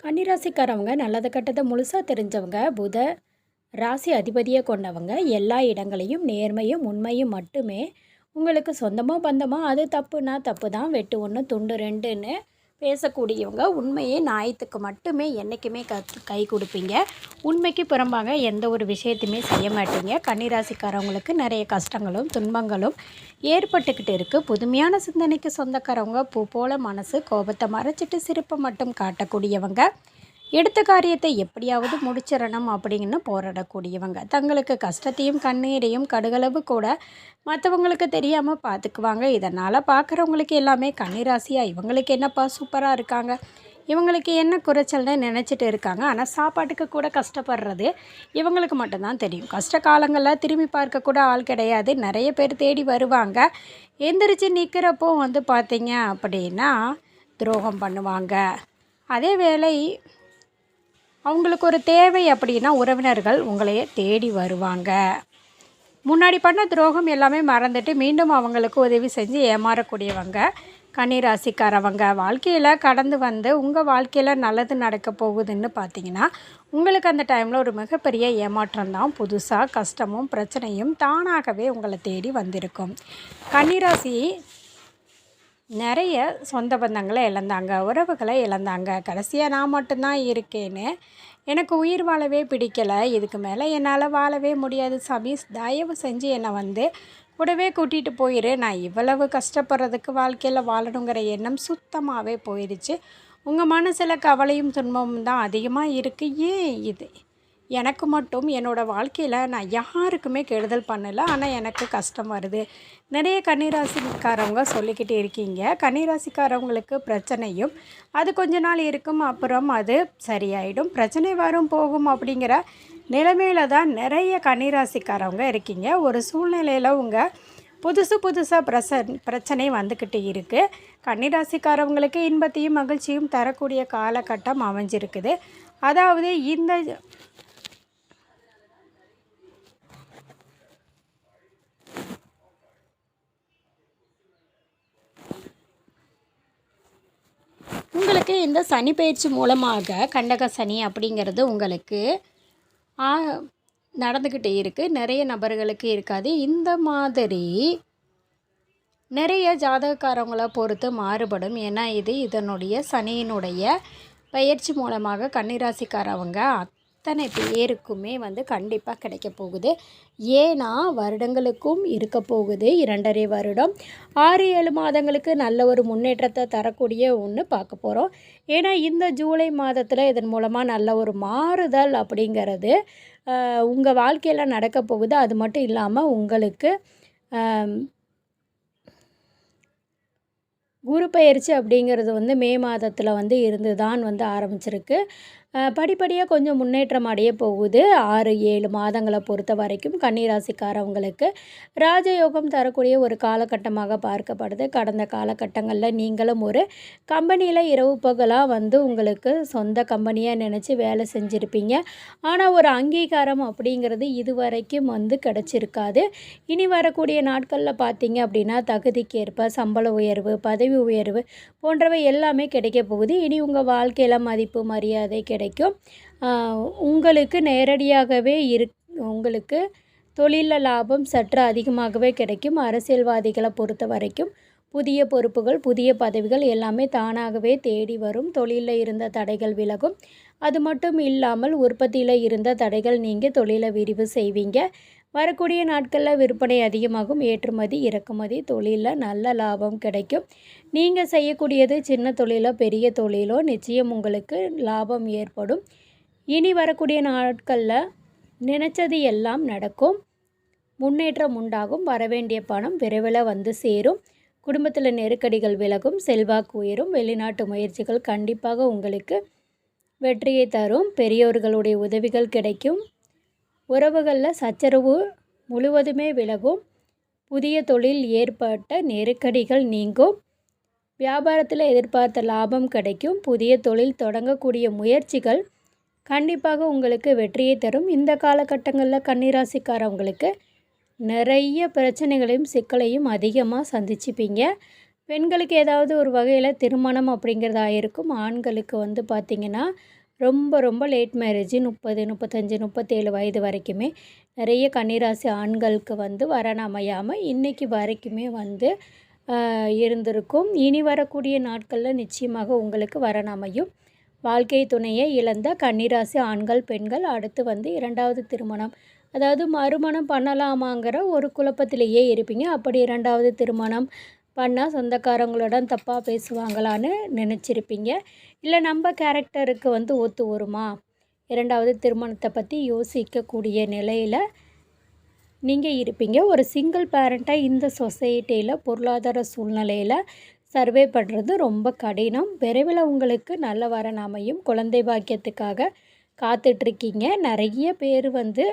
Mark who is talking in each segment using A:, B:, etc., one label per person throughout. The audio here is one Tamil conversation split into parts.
A: கன்னிராசிக்காரவங்க நல்லது கெட்டதை முழுசாக தெரிஞ்சவங்க புத ராசி அதிபதியை கொண்டவங்க எல்லா இடங்களையும் நேர்மையும் உண்மையும் மட்டுமே. உங்களுக்கு சொந்தமோ பந்தமோ அது தப்புனா தப்பு தான் வெட்டு ஒன்று துண்டு ரெண்டுன்னு பேசக்கூடியவங்க உண்மையே நியாயத்துக்கு மட்டுமே என்றைக்குமே கத் கை கொடுப்பீங்க. உண்மைக்கு புறம்பாக எந்த ஒரு விஷயத்தையுமே செய்ய மாட்டீங்க. கன்னிராசிக்காரவங்களுக்கு நிறைய கஷ்டங்களும் துன்பங்களும் ஏற்பட்டுக்கிட்டு இருக்குது புதுமையான சிந்தனைக்கு சொந்தக்காரவங்க பூ போல மனசு கோபத்தை மறைச்சிட்டு சிரிப்பை மட்டும் காட்டக்கூடியவங்க. எடுத்த காரியத்தை எப்படியாவது முடிச்சிடணும் அப்படின்னு போராடக்கூடியவங்க. தங்களுக்கு கஷ்டத்தையும் கண்ணீரையும் கடுகளவு கூட மற்றவங்களுக்கு தெரியாமல் பார்த்துக்குவாங்க இதனால் பார்க்குறவங்களுக்கு எல்லாமே கண்ணீராசியாக இவங்களுக்கு என்னப்பா சூப்பராக இருக்காங்க. இவங்களுக்கு என்ன குறைச்சல்னு நினச்சிட்டு இருக்காங்க. ஆனால் சாப்பாட்டுக்கு கூட கஷ்டப்படுறது இவங்களுக்கு மட்டும்தான் தெரியும். கஷ்ட காலங்களில் திரும்பி பார்க்கக்கூட ஆள் கிடையாது. நிறைய பேர் தேடி வருவாங்க. எந்திரிச்சு நிற்கிறப்போ வந்து பார்த்தீங்க அப்படின்னா துரோகம் பண்ணுவாங்க. அதே வேளை அவங்களுக்கு ஒரு தேவை அப்படின்னா உறவினர்கள் உங்களையே தேடி வருவாங்க. முன்னாடி பண்ண துரோகம் எல்லாமே மறந்துட்டு மீண்டும் அவங்களுக்கு உதவி செஞ்சு ஏமாறக்கூடியவங்க கன்னிராசிக்காரவங்க வாழ்க்கையில் கடந்து வந்து உங்கள் வாழ்க்கையில் நல்லது நடக்க போகுதுன்னு பார்த்தீங்கன்னா உங்களுக்கு அந்த டைமில் ஒரு மிகப்பெரிய ஏமாற்றம் தான் புதுசாக கஷ்டமும் பிரச்சனையும் தானாகவே உங்களை தேடி வந்திருக்கும். கன்னிராசி நிறைய சொந்த பந்தங்களை இழந்தாங்க உறவுகளை இழந்தாங்க. கடைசியாக நான் மட்டும்தான் இருக்கேன்னு எனக்கு உயிர் வாழவே பிடிக்கலை. இதுக்கு மேலே என்னால் வாழவே முடியாது. சாமி தயவு செஞ்சு என்னை வந்து கூடவே கூட்டிகிட்டு போயிரு. நான் இவ்வளவு கஷ்டப்படுறதுக்கு வாழ்க்கையில் வாழணுங்கிற எண்ணம் சுத்தமாகவே போயிடுச்சு உங்கள் மனசில் கவலையும் துன்பமும் தான் அதிகமாக இருக்குது ஏன் இது? எனக்கு மட்டும் என்னோடய வாழ்க்கையில் நான் யாருக்குமே கெடுதல் பண்ணலை. ஆனால் எனக்கு கஷ்டம் வருது. நிறைய கன்னிராசிக்காரவங்க சொல்லிக்கிட்டே இருக்கீங்க. கன்னிராசிக்காரவங்களுக்கு பிரச்சனையும் அது கொஞ்ச நாள் இருக்கும் அப்புறம் அது சரியாயிடும். பிரச்சனை வரும் போகும் அப்படிங்கிற நிலைமையில தான் நிறைய கன்னிராசிக்காரவங்க இருக்கீங்க. ஒரு சூழ்நிலையில் உங்கள் புதுசு புதுசாக பிரச பிரச்சனை வந்துக்கிட்டு இருக்குது கன்னிராசிக்காரவங்களுக்கு இன்பத்தையும் மகிழ்ச்சியும் தரக்கூடிய காலகட்டம் அமைஞ்சிருக்குது. அதாவது இந்த உங்களுக்கு இந்த சனி பயிற்சி மூலமாக கண்டக சனி அப்படிங்கிறது உங்களுக்கு நடந்துக்கிட்டே இருக்குது நிறைய நபர்களுக்கு இருக்காது. இந்த மாதிரி நிறைய ஜாதகக்காரங்களை பொறுத்து மாறுபடும். ஏன்னா இது இதனுடைய சனியினுடைய பயிற்சி மூலமாக கன்னிராசிக்காரவங்க அத்தனை பேருக்குமே வந்து கண்டிப்பாக கிடைக்க போகுது. ஏன்னா வருடங்களுக்கும் இருக்க போகுது. இரண்டரை வருடம். ஆறு ஏழு மாதங்களுக்கு நல்ல ஒரு முன்னேற்றத்தை தரக்கூடிய ஒன்று பார்க்க போகிறோம் ஏன்னா இந்த ஜூலை மாதத்தில் இதன் மூலமாக நல்ல ஒரு மாறுதல் அப்படிங்கிறது உங்கள் வாழ்க்கையில் நடக்க போகுது. அது மட்டும் இல்லாமல் உங்களுக்கு குரு பயிற்சி அப்படிங்கிறது வந்து மே மாதத்தில் வந்து இருந்து தான் வந்து ஆரம்பிச்சிருக்கு. படிப்படியாக கொஞ்சம் முன்னேற்றம் அடைய போகுது. ஆறு ஏழு மாதங்களை பொறுத்த வரைக்கும் கன்னிராசிக்காரவங்களுக்கு ராஜயோகம் தரக்கூடிய ஒரு காலகட்டமாக பார்க்கப்படுது. கடந்த காலகட்டங்களில் நீங்களும் ஒரு கம்பெனியில் இரவு பகலாக வந்து உங்களுக்கு சொந்த கம்பெனியாக நினச்சி வேலை செஞ்சுருப்பீங்க. ஆனால் ஒரு அங்கீகாரம் அப்படிங்கிறது இதுவரைக்கும் வந்து கிடச்சிருக்காது. இனி வரக்கூடிய நாட்களில் பார்த்தீங்க அப்படின்னா தகுதிக்கேற்ப சம்பள உயர்வு பதவி உயர்வு போன்றவை எல்லாமே கிடைக்க போகுது. இனி உங்கள் வாழ்க்கையில் மதிப்பு மரியாதை கிடைக்கும். உங்களுக்கு நேரடியாகவே இரு உங்களுக்கு தொழிலில் லாபம் சற்று அதிகமாகவே கிடைக்கும். அரசியல்வாதிகளை பொறுத்த வரைக்கும் புதிய பொறுப்புகள் புதிய பதவிகள் எல்லாமே தானாகவே தேடி வரும். தொழிலில் இருந்த தடைகள் விலகும். அது மட்டும் இல்லாமல் உற்பத்தியில் இருந்த தடைகள் நீங்கள் தொழிலை விரிவு செய்வீங்க. வரக்கூடிய நாட்களில் விற்பனை அதிகமாகும் ஏற்றுமதி இறக்குமதி தொழிலில் நல்ல லாபம் கிடைக்கும். நீங்கள் செய்யக்கூடியது சின்ன தொழிலோ பெரிய தொழிலோ நிச்சயம் உங்களுக்கு லாபம் ஏற்படும். இனி வரக்கூடிய நாட்களில் நினச்சது எல்லாம் நடக்கும். முன்னேற்றம் உண்டாகும் வரவேண்டிய பணம் விரைவில் வந்து சேரும். குடும்பத்தில் நெருக்கடிகள் விலகும் செல்வாக்கு உயரும் வெளிநாட்டு முயற்சிகள் கண்டிப்பாக உங்களுக்கு வெற்றியை தரும். பெரியோர்களுடைய உதவிகள் கிடைக்கும். உறவுகளில் சச்சரவு முழுவதுமே விலகும். புதிய தொழில் ஏற்பட்ட நெருக்கடிகள் நீங்கும். வியாபாரத்தில் எதிர்பார்த்த லாபம் கிடைக்கும். புதிய தொழில் தொடங்கக்கூடிய முயற்சிகள் கண்டிப்பாக உங்களுக்கு வெற்றியை தரும். இந்த காலகட்டங்களில் கன்னிராசிக்காரவங்களுக்கு நிறைய பிரச்சனைகளையும் சிக்கலையும் அதிகமாக சந்திச்சுப்பீங்க. பெண்களுக்கு ஏதாவது ஒரு வகையில் திருமணம் அப்படிங்கிறதா இருக்கும். ஆண்களுக்கு வந்து பார்த்திங்கன்னா ரொம்ப ரொம்ப லேட் மேரேஜ் முப்பது முப்பத்தஞ்சு முப்பத்தேழு வயது வரைக்குமே நிறைய கன்னிராசி ஆண்களுக்கு வந்து வரன் அமையாமல் இன்றைக்கி வரைக்குமே வந்து இருந்திருக்கும். இனி வரக்கூடிய நாட்களில் நிச்சயமாக உங்களுக்கு வரன் அமையும். வாழ்க்கை துணையை இழந்த கன்னிராசி ஆண்கள் பெண்கள் அடுத்து வந்து இரண்டாவது திருமணம். அதாவது மறுமணம் பண்ணலாமாங்கிற ஒரு குழப்பத்திலேயே இருப்பீங்க. அப்படி இரண்டாவது திருமணம் பண்ணால் சொந்தக்காரங்களுடன் தப்பாக பேசுவாங்களான்னு நினச்சிருப்பீங்க. இல்லை நம்ம கேரக்டருக்கு வந்து ஒத்து வருமா? இரண்டாவது திருமணத்தை பற்றி யோசிக்கக்கூடிய நிலையில் நீங்கள் இருப்பீங்க. ஒரு சிங்கிள் பேரண்ட்டாக இந்த சொசைட்டியில் பொருளாதார சூழ்நிலையில் சர்வே பண்ணுறது ரொம்ப கடினம். விரைவில் உங்களுக்கு நல்ல வரன் அமையும் குழந்தை பாக்கியத்துக்காக காத்துட்ருக்கீங்க. நிறைய பேர் வந்து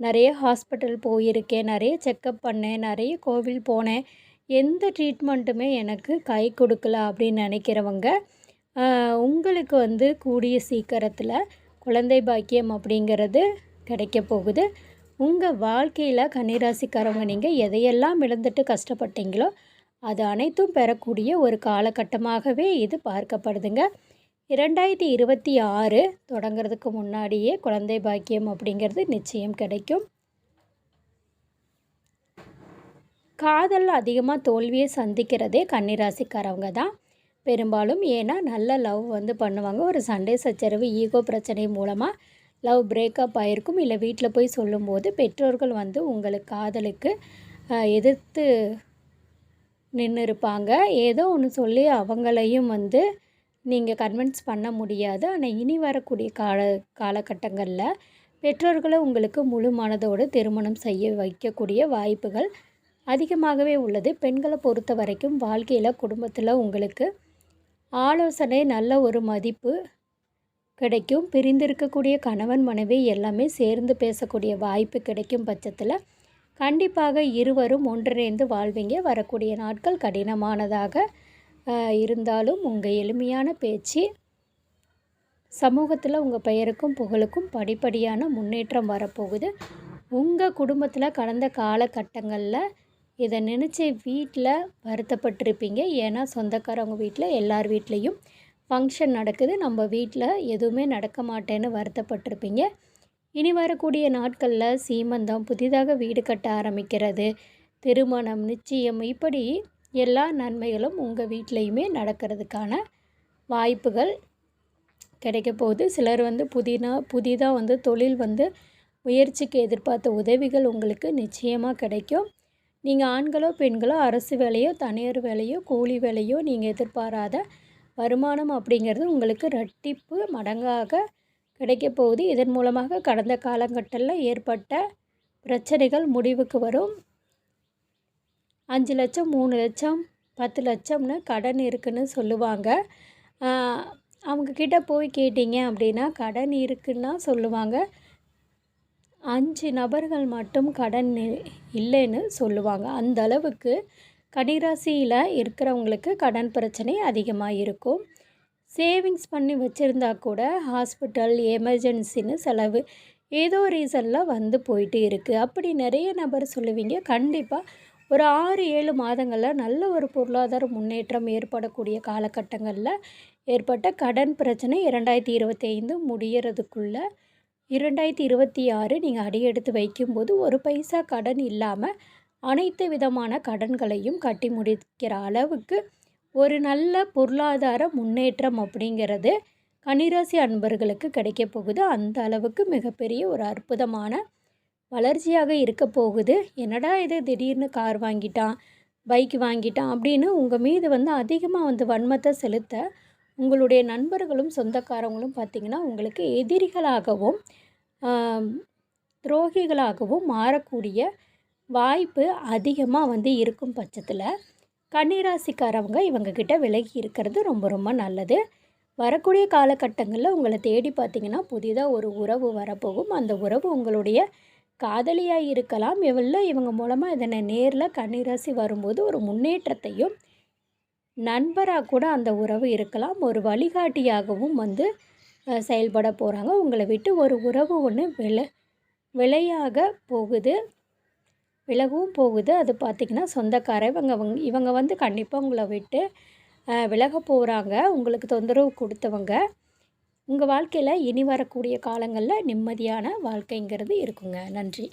A: நிறைய ஹாஸ்பிட்டல் போயிருக்கேன் நிறைய செக்கப் பண்ணேன் நிறைய கோவில் போனேன். எந்த ட்ரீட்மெண்ட்டுமே எனக்கு கை கொடுக்கல அப்படின்னு நினைக்கிறவங்க உங்களுக்கு வந்து கூடிய சீக்கிரத்தில் குழந்தை பாக்கியம் அப்படிங்கிறது கிடைக்க போகுது. உங்கள் வாழ்க்கையில் கன்னிராசிக்காரவங்க நீங்கள் எதையெல்லாம் இழந்துட்டு கஷ்டப்பட்டீங்களோ அது அனைத்தும் பெறக்கூடிய ஒரு காலகட்டமாகவே இது பார்க்கப்படுதுங்க. இரண்டாயிரத்தி இருபத்தி ஆறு தொடங்கிறதுக்கு முன்னாடியே குழந்தை பாக்கியம் அப்படிங்கிறது நிச்சயம் கிடைக்கும். காதல் அதிகமாக தோல்வியை சந்திக்கிறதே கன்னிராசிக்காரவங்க தான். பெரும்பாலும் ஏன்னா நல்ல லவ் வந்து பண்ணுவாங்க. ஒரு சண்டை சச்சரவு ஈகோ பிரச்சனை மூலமாக லவ் பிரேக்கப் ஆகிருக்கும் இல்லை வீட்டில் போய் சொல்லும்போது பெற்றோர்கள் வந்து உங்களுக்கு காதலுக்கு எதிர்த்து நின்று இருப்பாங்க ஏதோ ஒன்று சொல்லி அவங்களையும் வந்து நீங்கள் கன்வின்ஸ் பண்ண முடியாது. ஆனால் இனி வரக்கூடிய கால காலகட்டங்களில் பெற்றோர்களை உங்களுக்கு முழு மனதோடு திருமணம் செய்ய வைக்கக்கூடிய வாய்ப்புகள் அதிகமாகவே உள்ளது. பெண்களை பொறுத்த வரைக்கும் வாழ்க்கையில் குடும்பத்தில் உங்களுக்கு ஆலோசனை நல்ல ஒரு மதிப்பு கிடைக்கும். பிரிந்திருக்கக்கூடிய கணவன் மனைவி எல்லாமே சேர்ந்து பேசக்கூடிய வாய்ப்பு கிடைக்கும் பட்சத்தில் கண்டிப்பாக இருவரும் ஒன்றிணைந்து வாழ்வீங்க. வரக்கூடிய நாட்கள் கடினமானதாக இருந்தாலும் உங்கள் எளிமையான பேச்சு சமூகத்தில் உங்கள் பெயருக்கும் புகழுக்கும் படிப்படியான முன்னேற்றம் வரப்போகுது. உங்கள் குடும்பத்தில் கடந்த காலகட்டங்களில் இதை நினச்சி வீட்டில் வருத்தப்பட்டிருப்பீங்க. ஏன்னா சொந்தக்காரவங்க வீட்டில் எல்லார் வீட்லேயும் ஃபங்க்ஷன் நடக்குது. நம்ம வீட்டில் எதுவுமே நடக்க மாட்டேன்னு வருத்தப்பட்டிருப்பீங்க. இனி வரக்கூடிய நாட்களில் சீமந்தம் புதிதாக வீடு கட்ட ஆரம்பிக்கிறது திருமணம் நிச்சயம் இப்படி எல்லா நன்மைகளும் உங்கள் வீட்லேயுமே நடக்கிறதுக்கான வாய்ப்புகள் கிடைக்க போகுது. சிலர் வந்து புதினா புதிதாக வந்து தொழில் வந்து முயற்சிக்கு எதிர்பார்த்த உதவிகள் உங்களுக்கு நிச்சயமாக கிடைக்கும். நீங்கள் ஆண்களோ பெண்களோ அரசு வேலையோ தனியார் வேலையோ கூலி வேலையோ நீங்கள் எதிர்பாராத வருமானம் அப்படிங்கிறது உங்களுக்கு ரெட்டிப்பு மடங்காக கிடைக்கப் போகுது. இதன் மூலமாக கடந்த காலகட்டத்தில் ஏற்பட்ட பிரச்சனைகள் முடிவுக்கு வரும். அஞ்சு லட்சம் மூணு லட்சம் பத்து லட்சம்னு கடன் இருக்குன்னு சொல்லுவாங்க. அவங்கக்கிட்ட அவங்க போய் கேட்டீங்க அப்படின்னா கடன் இருக்குன்னா சொல்லுவாங்க. அஞ்சு நபர்கள் மட்டும் கடன் இல்லைன்னு சொல்லுவாங்க. அந்த அளவுக்கு கன்னிராசியில் இருக்கிறவங்களுக்கு கடன் பிரச்சனை அதிகமாக இருக்கும். சேவிங்ஸ் பண்ணி வச்சுருந்தா கூட ஹாஸ்பிட்டல் எமர்ஜென்சின்னு செலவு ஏதோ ரீசனில் வந்து போயிட்டு இருக்குது அப்படி நிறைய நபர் சொல்லுவீங்க கண்டிப்பாக ஒரு ஆறு ஏழு மாதங்களில் நல்ல ஒரு பொருளாதார முன்னேற்றம் ஏற்படக்கூடிய காலகட்டங்களில் ஏற்பட்ட கடன் பிரச்சனை இரண்டாயிரத்தி இருபத்தி ஐந்து முடியறதுக்குள்ளே இரண்டாயிரத்தி இருபத்தி ஆறு நீங்கள் அடியெடுத்து வைக்கும்போது ஒரு பைசா கடன் இல்லாமல் அனைத்து விதமான கடன்களையும் கட்டி முடிக்கிற அளவுக்கு ஒரு நல்ல பொருளாதார முன்னேற்றம் அப்படிங்கிறது கன்னிராசி அன்பர்களுக்கு கிடைக்க போகுது. அந்த அளவுக்கு மிகப்பெரிய ஒரு அற்புதமான வளர்ச்சியாக இருக்க போகுது. என்னடா இது? திடீர்னு கார் வாங்கிட்டான் பைக் வாங்கிட்டான் அப்படின்னு உங்கள் மீது வந்து அதிகமாக வந்து வன்மத்தை செலுத்த உங்களுடைய நண்பர்களும் சொந்தக்காரங்களும் பார்த்திங்கன்னா உங்களுக்கு எதிரிகளாகவும் துரோகிகளாகவும் மாறக்கூடிய வாய்ப்பு அதிகமாக வந்து இருக்கும் பட்சத்தில் கன்னிராசிக்காரவங்க இவங்கக்கிட்ட விலகி இருக்கிறது ரொம்ப ரொம்ப நல்லது. வரக்கூடிய காலகட்டங்களில் உங்களை தேடி பார்த்தீங்கன்னா புதிதாக ஒரு உறவு வரப்போகும். அந்த உறவு உங்களுடைய காதலியாக இருக்கலாம். இவள்ள இவங்க மூலமாக இதனை நேரில் கன்னிராசி வரும்போது ஒரு முன்னேற்றத்தையும் நண்பராக கூட அந்த உறவு இருக்கலாம். ஒரு வழிகாட்டியாகவும் வந்து செயல்பட போகிறாங்க உங்களை விட்டு ஒரு உறவு ஒன்று வில விலையாக போகுது. விலகவும் போகுது. அது பார்த்திங்கன்னா சொந்தக்கார இவங்க இவங்க வந்து கண்டிப்பாக உங்களை விட்டு விலக போகிறாங்க உங்களுக்கு தொந்தரவு கொடுத்தவங்க. உங்கள் வாழ்க்கையில் இனி வரக்கூடிய காலங்களில் நிம்மதியான வாழ்க்கைங்கிறது இருக்குங்க. நன்றி.